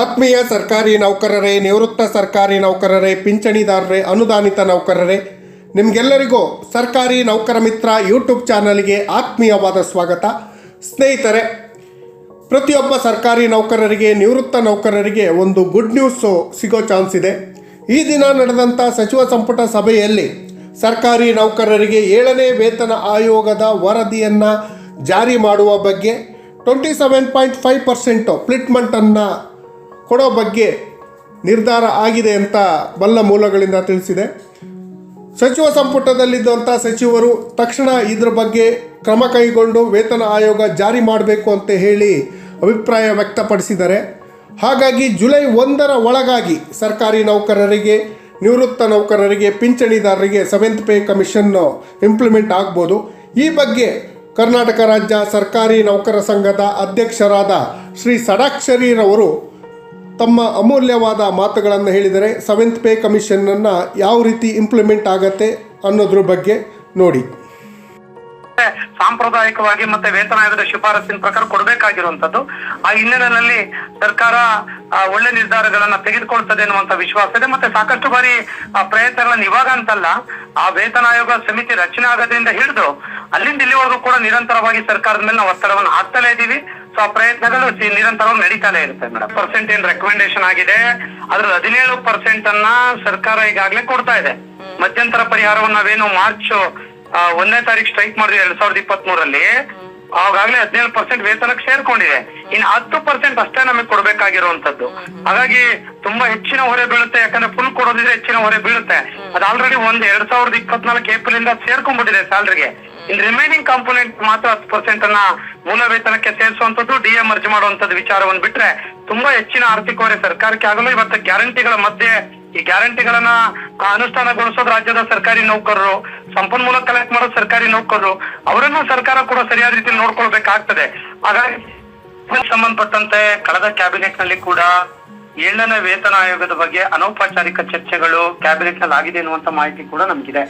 ಆತ್ಮೀಯ ಸರ್ಕಾರಿ ನೌಕರರೇ, ನಿವೃತ್ತ ಸರ್ಕಾರಿ ನೌಕರರೇ, ಪಿಂಚಣಿದಾರರೇ, ಅನುದಾನಿತ ನೌಕರರೇ, ನಿಮಗೆಲ್ಲರಿಗೂ ಸರ್ಕಾರಿ ನೌಕರ ಮಿತ್ರ ಯೂಟ್ಯೂಬ್ ಚಾನಲ್ಗೆ ಆತ್ಮೀಯವಾದ ಸ್ವಾಗತ. ಸ್ನೇಹಿತರೆ, ಪ್ರತಿಯೊಬ್ಬ ಸರ್ಕಾರಿ ನೌಕರರಿಗೆ, ನಿವೃತ್ತ ನೌಕರರಿಗೆ ಒಂದು ಗುಡ್ ನ್ಯೂಸ್ ಸಿಗೋ ಚಾನ್ಸ್ ಇದೆ. ಈ ದಿನ ನಡೆದಂಥ ಸಚಿವ ಸಂಪುಟ ಸಭೆಯಲ್ಲಿ ಸರ್ಕಾರಿ ನೌಕರರಿಗೆ ಏಳನೇ ವೇತನ ಆಯೋಗದ ವರದಿಯನ್ನು ಜಾರಿ ಮಾಡುವ ಬಗ್ಗೆ twenty seven point five percent ಪ್ಲಿಟ್ಮೆಂಟನ್ನು ಕೊಡೋ ಬಗ್ಗೆ ನಿರ್ಧಾರ ಆಗಿದೆ ಅಂತ ಬಲ್ಲ ಮೂಲಗಳಿಂದ ತಿಳಿಸಿದೆ. ಸಚಿವ ಸಂಪುಟದಲ್ಲಿದ್ದಂಥ ಸಚಿವರು ತಕ್ಷಣ ಇದರ ಬಗ್ಗೆ ಕ್ರಮ ಕೈಗೊಂಡು ವೇತನ ಆಯೋಗ ಜಾರಿ ಮಾಡಬೇಕು ಅಂತ ಹೇಳಿ ಅಭಿಪ್ರಾಯ ವ್ಯಕ್ತಪಡಿಸಿದ್ದಾರೆ. ಹಾಗಾಗಿ ಜುಲೈ ಒಂದರ ಒಳಗಾಗಿ ಸರ್ಕಾರಿ ನೌಕರರಿಗೆ, ನಿವೃತ್ತ ನೌಕರರಿಗೆ, ಪಿಂಚಣಿದಾರರಿಗೆ ಸೆವೆಂತ್ ಪೇ ಕಮಿಷನ್ನು ಇಂಪ್ಲಿಮೆಂಟ್ ಆಗ್ಬೋದು. ಈ ಬಗ್ಗೆ ಕರ್ನಾಟಕ ರಾಜ್ಯ ಸರ್ಕಾರಿ ನೌಕರ ಸಂಘದ ಅಧ್ಯಕ್ಷರಾದ ಶ್ರೀ ಸಡಾಕ್ಷರಿರವರು ತಮ್ಮ ಅಮೂಲ್ಯವಾದ ಮಾತುಗಳನ್ನು ಹೇಳಿದರೆ ಸೆವೆಂತ್ ಪೇ ಕಮಿಷನನ್ನು ಯಾವ ರೀತಿ ಇಂಪ್ಲಿಮೆಂಟ್ ಆಗತ್ತೆ ಅನ್ನೋದ್ರ ಬಗ್ಗೆ ನೋಡಿ. ಸಾಂಪ್ರದಾಯಿಕವಾಗಿ ಮತ್ತೆ ವೇತನ ಆಯೋಗದ ಶಿಫಾರಸಿನ ಪ್ರಕಾರ ಕೊಡಬೇಕಾಗಿರುವಂತದ್ದು ಆ ಹಿನ್ನೆಲೆಯಲ್ಲಿ ಸರ್ಕಾರ ಒಳ್ಳೆ ನಿರ್ಧಾರಗಳನ್ನ ತೆಗೆದುಕೊಳ್ತದೆ ಅನ್ನುವಂತ ವಿಶ್ವಾಸ ಇದೆ. ಮತ್ತೆ ಸಾಕಷ್ಟು ಬಾರಿ ಪ್ರಯತ್ನಗಳನ್ನ ಇವಾಗ ಅಂತಲ್ಲ, ಆ ವೇತನ ಆಯೋಗ ಸಮಿತಿ ರಚನೆ ಆಗೋದ್ರಿಂದ ಹಿಡಿದು ಅಲ್ಲಿಂದ ಇಲ್ಲಿವರೆಗೂ ಕೂಡ ನಿರಂತರವಾಗಿ ಸರ್ಕಾರದ ಮೇಲೆ ನಾವು ಒತ್ತಡವನ್ನು ಹಾಕ್ತಾನೆ ಇದ್ದೀವಿ. ಸೊ ಆ ಪ್ರಯತ್ನಗಳು ನಿರಂತರವಾಗಿ ನಡೀತಾನೆ ಇರುತ್ತೆ ಮೇಡಮ್. ಪರ್ಸೆಂಟ್ ಏನ್ ರೆಕಮೆಂಡೇಶನ್ ಆಗಿದೆ ಅದ್ರ ಹದಿನೇಳು ಪರ್ಸೆಂಟ್ ಅನ್ನ ಸರ್ಕಾರ ಈಗಾಗಲೇ ಕೊಡ್ತಾ ಇದೆ. ಮಧ್ಯಂತರ ಪರಿಹಾರವನ್ನು ನಾವೇನು ಮಾರ್ಚ್ ಒಂದನೇ ತಾರೀಕು ಸ್ಟ್ರೈಕ್ ಮಾಡಿದ್ವಿ ಎರಡ್ ಸಾವಿರದ ಇಪ್ಪತ್ತ್ ಮೂರಲ್ಲಿ ಅವಾಗಲೇ ಹದಿನೇಳು ಪರ್ಸೆಂಟ್ ವೇತನಕ್ಕೆ ಸೇರ್ಕೊಂಡಿದೆ. ಇನ್ನು ಹತ್ತು ಪರ್ಸೆಂಟ್ ಅಷ್ಟೇ ನಮಗೆ ಕೊಡ್ಬೇಕಾಗಿರುವಂತದ್ದು ಹಾಗಾಗಿ ತುಂಬಾ ಹೆಚ್ಚಿನ ಹೊರೆ ಬೀಳುತ್ತೆ, ಯಾಕಂದ್ರೆ ಫುಲ್ ಕೊಡೋದಿದ್ರೆ ಹೆಚ್ಚಿನ ಹೊರೆ ಬೀಳುತ್ತೆ. ಅದು ಆಲ್ರೆಡಿ ಒಂದ್ ಎರಡ್ ಸಾವಿರದ ಇಪ್ಪತ್ನಾಲ್ಕು ಏಪ್ರಿಲ್ ಇಂದ ಸೇರ್ಕೊಂಡ್ಬಿಟ್ಟಿದೆ ಸ್ಯಾಲ್ರಿಗೆ ಇನ್ ರಿಮೈನಿಂಗ್ ಕಾಂಪೋನೆಂಟ್ ಮಾತ್ರ ಹತ್ತು ಪರ್ಸೆಂಟ್ ಅನ್ನ ಮೂಲ ವೇತನಕ್ಕೆ ಸೇರಿಸುವಂತದ್ದು ಡಿ ಮರ್ಜಿ ಮಾಡುವಂತದ್ದು ವಿಚಾರವನ್ನು ಬಿಟ್ರೆ ತುಂಬಾ ಹೆಚ್ಚಿನ ಆರ್ಥಿಕ ಹೊರೆ ಸರ್ಕಾರಕ್ಕೆ ಆಗಲು ಇವತ್ತು ಗ್ಯಾರಂಟಿಗಳ ಮಧ್ಯೆ ಈ ಗ್ಯಾರಂಟಿಗಳನ್ನ ಅನುಷ್ಠಾನಗೊಳಿಸೋದು ರಾಜ್ಯದ ಸರ್ಕಾರಿ ನೌಕರರು, ಸಂಪನ್ಮೂಲ ಕಲೆಕ್ಟ್ ಮಾಡೋ ಸರ್ಕಾರಿ ನೌಕರರು, ಅವರನ್ನ ಸರ್ಕಾರ ಕೂಡ ಸರಿಯಾದ ರೀತಿಯಲ್ಲಿ ನೋಡ್ಕೊಳ್ಬೇಕಾಗ್ತದೆ. ಹಾಗಾಗಿ ಸಂಬಂಧಪಟ್ಟಂತೆ ಕಳೆದ ಕ್ಯಾಬಿನೆಟ್ನಲ್ಲಿ ಕೂಡ ಏಳನೇ ವೇತನ ಆಯೋಗದ ಬಗ್ಗೆ ಅನೌಪಚಾರಿಕ ಚರ್ಚೆಗಳು ಕ್ಯಾಬಿನೆಟ್ನಲ್ಲಿ ಆಗಿದೆ ಅನ್ನುವಂತ ಮಾಹಿತಿ ಕೂಡ ನಮ್ಗಿದೆ.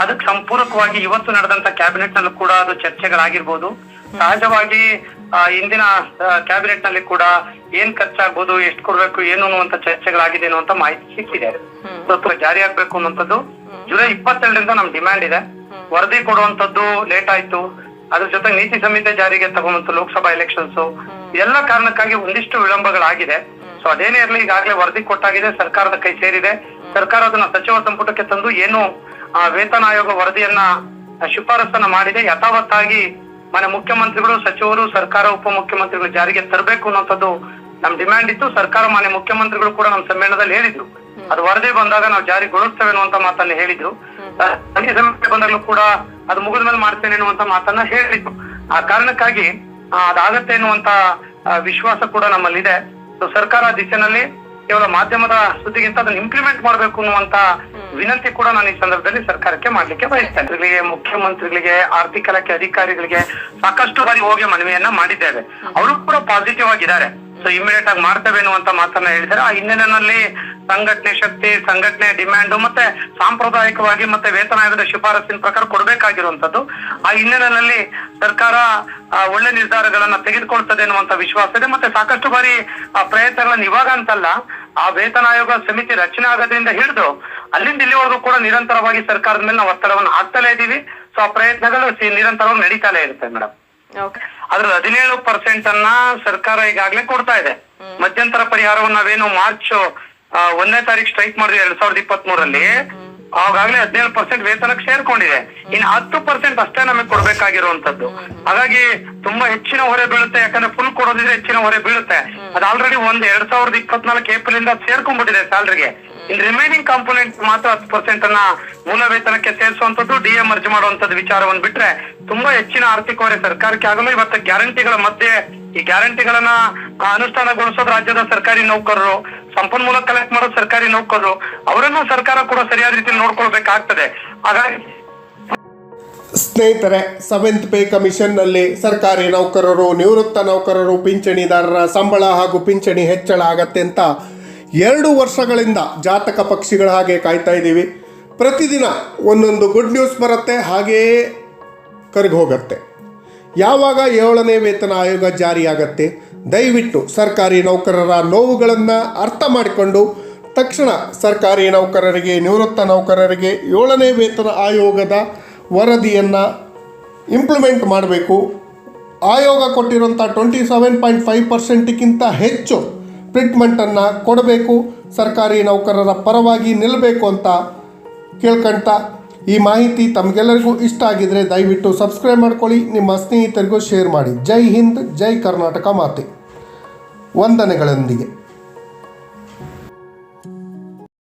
ಅದಕ್ಕೆ ಸಂಪೂರಕವಾಗಿ ಇವತ್ತು ನಡೆದಂತ ಕ್ಯಾಬಿನೆಟ್ ನಲ್ಲೂ ಕೂಡ ಅದು ಚರ್ಚೆಗಳಾಗಿರ್ಬೋದು. ಸಹಜವಾಗಿ ಇಂದಿನ ಕ್ಯಾಬಿನೆಟ್ನಲ್ಲಿ ಕೂಡ ಏನ್ ಖರ್ಚಾಗ್ಬೋದು ಎಷ್ಟು ಕೊಡ್ಬೇಕು ಏನು ಅನ್ನುವಂತ ಚರ್ಚೆಗಳಾಗಿದೆ ಅನ್ನುವಂತ ಮಾಹಿತಿ ಸಿಕ್ಕಿದೆ. ಸ್ವಲ್ಪ ಜಾರಿ ಆಗ್ಬೇಕು ಅನ್ನುವಂಥದ್ದು. ಜುಲೈ ಇಪ್ಪತ್ತೆರಡರಿಂದ ನಮ್ ಡಿಮ್ಯಾಂಡ್ ಇದೆ. ವರದಿ ಕೊಡುವಂತದ್ದು ಲೇಟ್ ಆಯ್ತು. ಅದ್ರ ಜೊತೆ ನೀತಿ ಸಂಹಿತೆ ಜಾರಿಗೆ ತಗೊಂಡಂತ ಲೋಕಸಭಾ ಎಲೆಕ್ಷನ್ಸ್ ಎಲ್ಲ ಕಾರಣಕ್ಕಾಗಿ ಒಂದಿಷ್ಟು ವಿಳಂಬಗಳಾಗಿದೆ. ಸೊ ಅದೇನೇ ಇರಲಿ ಈಗಾಗಲೇ ವರದಿ ಕೊಟ್ಟಾಗಿದೆ ಸರ್ಕಾರದ ಕೈ ಸೇರಿದೆ. ಸರ್ಕಾರ ಅದನ್ನ ಸಚಿವ ಸಂಪುಟಕ್ಕೆ ತಂದು ಏನು ಆ, ವೇತನ ಆಯೋಗ ವರದಿಯನ್ನ ಶಿಫಾರಸನ್ನ ಮಾಡಿದೆ. ಯಥಾವತ್ತಾಗಿ ಮನೆ ಮುಖ್ಯಮಂತ್ರಿಗಳು ಸಚಿವರು ಸರ್ಕಾರ ಉಪಮುಖ್ಯಮಂತ್ರಿಗಳು ಜಾರಿಗೆ ತರಬೇಕು ಅನ್ನೋಂಥದ್ದು ನಮ್ ಡಿಮ್ಯಾಂಡ್ ಇತ್ತು. ಸರ್ಕಾರ ಮಾನ್ಯ ಮುಖ್ಯಮಂತ್ರಿಗಳು ಕೂಡ ನಮ್ಮ ಸಮ್ಮೇಳನದಲ್ಲಿ ಹೇಳಿದ್ರು. ಅದು ವರದಿ ಬಂದಾಗ ನಾವು ಜಾರಿಗೊಳಿಸ್ತೇವೆ ಅನ್ನುವಂತ ಮಾತನ್ನ ಹೇಳಿದ್ರು. ಬಂದಾಗಲೂ ಕೂಡ ಅದು ಮುಗಿದ ಮೇಲೆ ಮಾಡ್ತೇನೆ ಅನ್ನುವಂತ ಮಾತನ್ನ ಹೇಳಿದ್ರು. ಆ ಕಾರಣಕ್ಕಾಗಿ ಅದಾಗತ್ತೆ ಎನ್ನುವಂತ ವಿಶ್ವಾಸ ಕೂಡ ನಮ್ಮಲ್ಲಿದೆ. ಸೊ ಸರ್ಕಾರ ದಿಸೆನಲ್ಲಿ ದಿಶೆನಲ್ಲಿ ಕೇವಲ ಮಾಧ್ಯಮದ ಸುದ್ದಿಗಿಂತ ಅದನ್ನ ಇಂಪ್ಲಿಮೆಂಟ್ ಮಾಡಬೇಕು ಅನ್ನುವಂತ ವಿನಂತಿ ಕೂಡ ನಾನು ಈ ಸಂದರ್ಭದಲ್ಲಿ ಸರ್ಕಾರಕ್ಕೆ ಮಾಡ್ಲಿಕ್ಕೆ ಬಯಸ್ತೇನೆ. ಮಂತ್ರಿಗಳಿಗೆ ಮುಖ್ಯಮಂತ್ರಿಗಳಿಗೆ ಆರ್ಥಿಕ ಇಲಾಖೆ ಅಧಿಕಾರಿಗಳಿಗೆ ಸಾಕಷ್ಟು ಬಾರಿ ಹೋಗಿ ಮನವಿಯನ್ನ ಮಾಡಿದ್ದೇವೆ. ಅವರು ಕೂಡ ಪಾಸಿಟಿವ್ ಆಗಿದ್ದಾರೆ. ಸೊ ಇಮಿಡಿಯೇಟ್ ಆಗಿ ಮಾಡ್ತೇವೆ ಅನ್ನುವಂತ ಮಾತನ್ನ ಹೇಳಿದ್ದಾರೆ. ಆ ಹಿನ್ನೆಲೆಯಲ್ಲಿ ಸಂಘಟನೆ ಶಕ್ತಿ ಸಂಘಟನೆ ಡಿಮ್ಯಾಂಡ್ ಮತ್ತೆ ಸಾಂಪ್ರದಾಯಿಕವಾಗಿ ಮತ್ತೆ ವೇತನ ಆಯೋಗದ ಶಿಫಾರಸಿನ ಪ್ರಕಾರ ಕೊಡಬೇಕಾಗಿರುವಂತದ್ದು ಆ ಹಿನ್ನೆಲೆಯಲ್ಲಿ ಸರ್ಕಾರ ಒಳ್ಳೆ ನಿರ್ಧಾರಗಳನ್ನ ತೆಗೆದುಕೊಳ್ತದೆ ಅನ್ನುವಂತ ವಿಶ್ವಾಸ ಇದೆ. ಮತ್ತೆ ಸಾಕಷ್ಟು ಬಾರಿ ಆ ಪ್ರಯತ್ನಗಳನ್ನ ಇವಾಗ ಅಂತಲ್ಲ ಆ ವೇತನ ಆಯೋಗ ಸಮಿತಿ ರಚನೆ ಆಗೋದ್ರಿಂದ ಹಿಡಿದು ಅಲ್ಲಿಂದ ಇಲ್ಲಿವರೆಗೂ ಕೂಡ ನಿರಂತರವಾಗಿ ಸರ್ಕಾರದ ಮೇಲೆ ನಾವು ಒತ್ತಡವನ್ನು ಹಾಕ್ತಲೇ ಇದ್ದೀವಿ. ಸೊ ಆ ಪ್ರಯತ್ನಗಳು ನಿರಂತರವಾಗಿ ನಡೀತಾನೆ ಇರುತ್ತೆ ಮೇಡಮ್ ಅದ್ರ ಹದಿನೇಳು ಪರ್ಸೆಂಟ್ ಅನ್ನ ಸರ್ಕಾರ ಈಗಾಗಲೇ ಕೊಡ್ತಾ ಇದೆ. ಮಧ್ಯಂತರ ಪರಿಹಾರವನ್ನು ನಾವೇನು ಮಾರ್ಚ್ ಒಂದನೇ ತಾರೀಕು ಸ್ಟ್ರೈಕ್ ಮಾಡಿದ್ರು ಎರಡ್ ಸಾವಿರದ ಇಪ್ಪತ್ತ್ ಮೂರಲ್ಲಿ ಅವಾಗಲೇ ಹದಿನೇಳು ಪರ್ಸೆಂಟ್ ವೇತನಕ್ಕೆ ಸೇರ್ಕೊಂಡಿದೆ. ಇನ್ನು ಹತ್ತು ಪರ್ಸೆಂಟ್ ಅಷ್ಟೇ ನಮಗೆ ಕೊಡ್ಬೇಕಾಗಿರುವಂತದ್ದು ಹಾಗಾಗಿ ತುಂಬಾ ಹೆಚ್ಚಿನ ಹೊರೆ ಬೀಳುತ್ತೆ. ಯಾಕಂದ್ರೆ ಫುಲ್ ಕೊಡೋದಿದ್ರೆ ಹೆಚ್ಚಿನ ಹೊರೆ ಬೀಳುತ್ತೆ. ಅದು ಆಲ್ರೆಡಿ ಒಂದ್ ಎರಡ್ ಸಾವಿರದ ಇಪ್ಪತ್ನಾಲ್ಕು ಏಪ್ರಿಲ್ ಇಂದ ಸೇರ್ಕೊಂಡ್ಬಿಟ್ಟಿದೆ ಸ್ಯಾಲ್ರಿಗೆ ಇನ್ ರಿಮೈನಿಂಗ್ ಕಾಂಪೋನೆಂಟ್ ಮಾತ್ರ ಹತ್ತು ಪರ್ಸೆಂಟ್ ಅನ್ನ ಮೂಲ ವೇತನಕ್ಕೆ ಸೇರಿಸುವಂತದ್ದು ಡಿ ಎ ಅರ್ಜಿ ಮಾಡುವಂತದ್ದು ವಿಚಾರವನ್ನು ಬಿಟ್ರೆ ತುಂಬಾ ಹೆಚ್ಚಿನ ಆರ್ಥಿಕ ಹೊರೆ ಸರ್ಕಾರಕ್ಕೆ ಆಗಲು ಇವತ್ತು ಗ್ಯಾರಂಟಿಗಳ ಮಧ್ಯೆ ಈ ಗ್ಯಾರಂಟಿಗಳನ್ನ ಅನುಷ್ಠಾನಗೊಳಿಸೋದು ರಾಜ್ಯದ ಸರ್ಕಾರಿ ನೌಕರರು ಸಂಪನ್ಮೂಲ ಕಲೆಕ್ಟ್ ಮಾಡೋ ಸರ್ಕಾರಿ ನೌಕರರು, ಅವರನ್ನು ಸರ್ಕಾರ ಕೂಡ ಸರಿಯಾದ ರೀತಿಯಲ್ಲಿ ನೋಡ್ಕೊಳ್ಬೇಕಾಗ್ತದೆ. ಹಾಗಾಗಿ ಸ್ನೇಹಿತರೆ ಸೆವೆಂತ್ ಪೇ ಕಮಿಷನ್ನಲ್ಲಿ ಸರ್ಕಾರಿ ನೌಕರರು, ನಿವೃತ್ತ ನೌಕರರು ಪಿಂಚಣಿದಾರರ ಸಂಬಳ ಹಾಗೂ ಪಿಂಚಣಿ ಹೆಚ್ಚಳ ಆಗತ್ತೆ ಅಂತ ಎರಡು ವರ್ಷಗಳಿಂದ ಜಾತಕ ಪಕ್ಷಿಗಳ ಹಾಗೆ ಕಾಯ್ತಾ ಇದ್ದೀವಿ. ಪ್ರತಿದಿನ ಒಂದೊಂದು ಗುಡ್ ನ್ಯೂಸ್ ಬರುತ್ತೆ, ಹಾಗೆಯೇ ಕರ್ಗೋಗತ್ತೆ ಹೋಗುತ್ತೆ. ಯಾವಾಗ ಏಳನೇ ವೇತನ ಆಯೋಗ ಜಾರಿಯಾಗತ್ತೆ? ದಯವಿಟ್ಟು ಸರ್ಕಾರಿ ನೌಕರರ ನೋವುಗಳನ್ನು ಅರ್ಥ ಮಾಡಿಕೊಂಡು ತಕ್ಷಣ ಸರ್ಕಾರಿ ನೌಕರರಿಗೆ, ನಿವೃತ್ತ ನೌಕರರಿಗೆ ಏಳನೇ ವೇತನ ಆಯೋಗದ ವರದಿಯನ್ನು ಇಂಪ್ಲಿಮೆಂಟ್ ಮಾಡಬೇಕು. ಆಯೋಗ ಕೊಟ್ಟಿರುವಂಥ ಟ್ವೆಂಟಿ ಸೆವೆನ್ ಪಾಯಿಂಟ್ ಫೈವ್ ಪರ್ಸೆಂಟ್ಗಿಂತ ಹೆಚ್ಚು ಟ್ರೀಟ್ಮೆಂಟನ್ನು ಕೊಡಬೇಕು. ಸರ್ಕಾರಿ ನೌಕರರ ಪರವಾಗಿ ನಿಲ್ಲಬೇಕು ಅಂತ ಕೇಳ್ಕೊಂತ ಈ ಮಾಹಿತಿ ತಮಗೆಲ್ಲರಿಗೂ ಇಷ್ಟ ಆಗಿದರೆ ದಯವಿಟ್ಟು ಸಬ್ಸ್ಕ್ರೈಬ್ ಮಾಡ್ಕೊಳ್ಳಿ, ನಿಮ್ಮ ಸ್ನೇಹಿತರಿಗೂ ಶೇರ್ ಮಾಡಿ. ಜೈ ಹಿಂದ್, ಜೈ ಕರ್ನಾಟಕ ಮಾತೆ. ವಂದನೆಗಳೊಂದಿಗೆ.